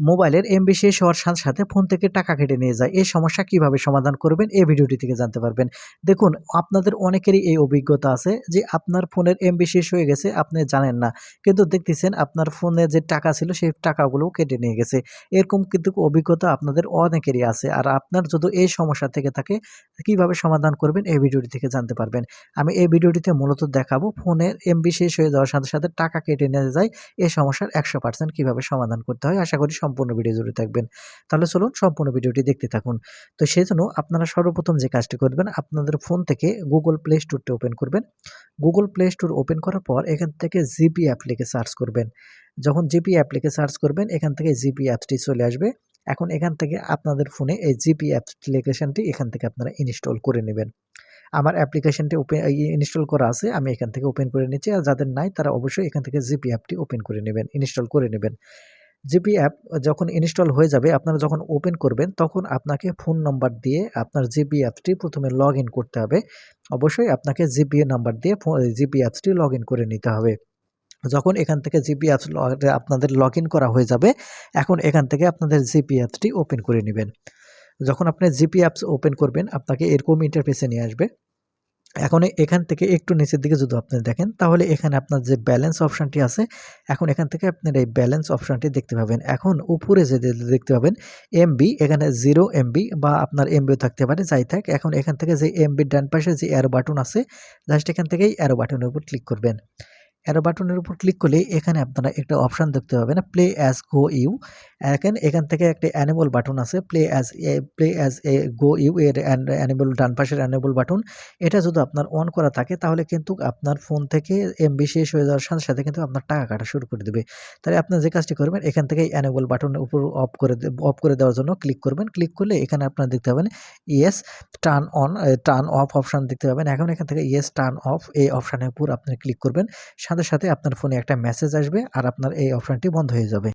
মোবাইলের এমবি শেষ হওয়ার সাথে সাথে ফোন থেকে টাকা কেটে নিয়ে যায়। এই সমস্যা কীভাবে সমাধান করবেন? এই ভিডিওটি থেকে জানতে পারবেন। দেখুন, আপনাদের অনেকেরই এই অভিজ্ঞতা আছে যে আপনার ফোনের এমবি শেষ হয়ে গেছে, আপনি জানেন না। কিন্তু দেখতেছেন, আপনার ফোনে যে টাকা ছিল, সেই টাকাগুলো কেটে নিয়ে গেছে। এরকম কিন্তু অভিজ্ঞতা আপনাদের অনেকেরই আছে। আর আপনার যদি এই সমস্যা থেকে থাকে, কীভাবে সমাধান করবেন? এই ভিডিওটি থেকে জানতে পারবেন। আমি এই ভিডিওটিতে মূলত দেখাবো ফোনের এমবি শেষ হয়ে যাওয়ার সাথে সাথে টাকা কেটে নিয়ে যায়, এই সমস্যার একশো পার্সেন্ট কীভাবে সমাধান করতে হয়, আশা করি সম্পূর্ণ ভিডিও জুড়ে থাকবেন। তাহলে চলুন সম্পূর্ণ ভিডিওটি দেখতে থাকুন। তো সেই জন্য আপনারা সর্বপ্রথম যে কাজটি করবেন, আপনাদের ফোন থেকে গুগল প্লে স্টোরটি ওপেন করবেন। গুগল প্লে স্টোর ওপেন করার পর এখান থেকে জিপি অ্যাপ লিখে সার্চ করবেন। যখন জিপি অ্যাপ লিখে সার্চ করবেন, এখান থেকে জিপি অ্যাপসটি চলে আসবে। এখন এখান থেকে আপনাদের ফোনে এই জিপি অ্যাপ্লিকেশনটি এখান থেকে আপনারা ইনস্টল করে নেবেন। আমার অ্যাপ্লিকেশনটি ওপেন ইনস্টল করা আছে, আমি এখান থেকে ওপেন করে নিচ্ছি। আর যাদের নাই, তারা অবশ্যই এখান থেকে জিপি অ্যাপটি ওপেন করে নেবেন ইনস্টল করে নেবেন। জিপি অ্যাপ যখন ইনস্টল হয়ে যাবে, আপনারা যখন ওপেন করবেন, তখন আপনাকে ফোন নাম্বার দিয়ে আপনার জিপি অ্যাপসটি প্রথমে লগ করতে হবে। অবশ্যই আপনাকে জিপি নাম্বার দিয়ে জিপি অ্যাপসটি লগ করে নিতে হবে। যখন এখান থেকে জিপি অ্যাপস আপনাদের লগ করা হয়ে যাবে, এখন এখান থেকে আপনাদের জিপি অ্যাপসটি ওপেন করে নেবেন। যখন আপনি জিপি অ্যাপস ওপেন করবেন, আপনাকে এরকম ইন্টারফেসে নিয়ে আসবে। এখন এখান থেকে একটু নিচের দিকে যদি আপনি দেখেন, তাহলে এখানে আপনার যে ব্যালেন্স অপশানটি আছে, এখন এখান থেকে আপনার এই ব্যালেন্স অপশানটি দেখতে পাবেন। এখন উপরে যে দেখতে পাবেন এমবি এখানে জিরো এমবি বা আপনার এমবিও থাকতে পারে, যাই থাক। এখন এখান থেকে যে এমবির ডান পাশে যে অ্যারো বাটন আছে জাস্ট এখান থেকেই অ্যারো বাটনের উপর ক্লিক করবেন। অ্যারো বাটনের উপর ক্লিক করলে এখানে আপনারা একটা অপশান দেখতে পাবেন প্লে অ্যাজ গো ইউ এখন এখান থেকে একটা অ্যানেবল বাটন আছে play as a play as a go you এর অ্যানেবল ডান পাশের অ্যানেবল বাটন এটা যদি আপনার অন করা থাকে, তাহলে কিন্তু আপনার ফোন থেকে এমবি শেষ হয়ে যাওয়ার সাথে সাথে কিন্তু আপনার টাকা কাটা শুরু করে দেবে। তাহলে আপনার যে কাজটি করবেন, এখান থেকে অ্যানেবল বাটনের উপর অফ করে অফ করে দেওয়ার জন্য ক্লিক করবেন। ক্লিক করলে এখানে আপনার দেখতে পাবেন yes turn on turn off option দেখতে পাবেন। এখন এখান থেকে ইয়েস টার্ন অফ এই অপশানের উপর আপনি ক্লিক করবেন। সাথে সাথে আপনার ফোনে একটা মেসেজ আসবে আর আপনার এই অপশানটি বন্ধ হয়ে যাবে।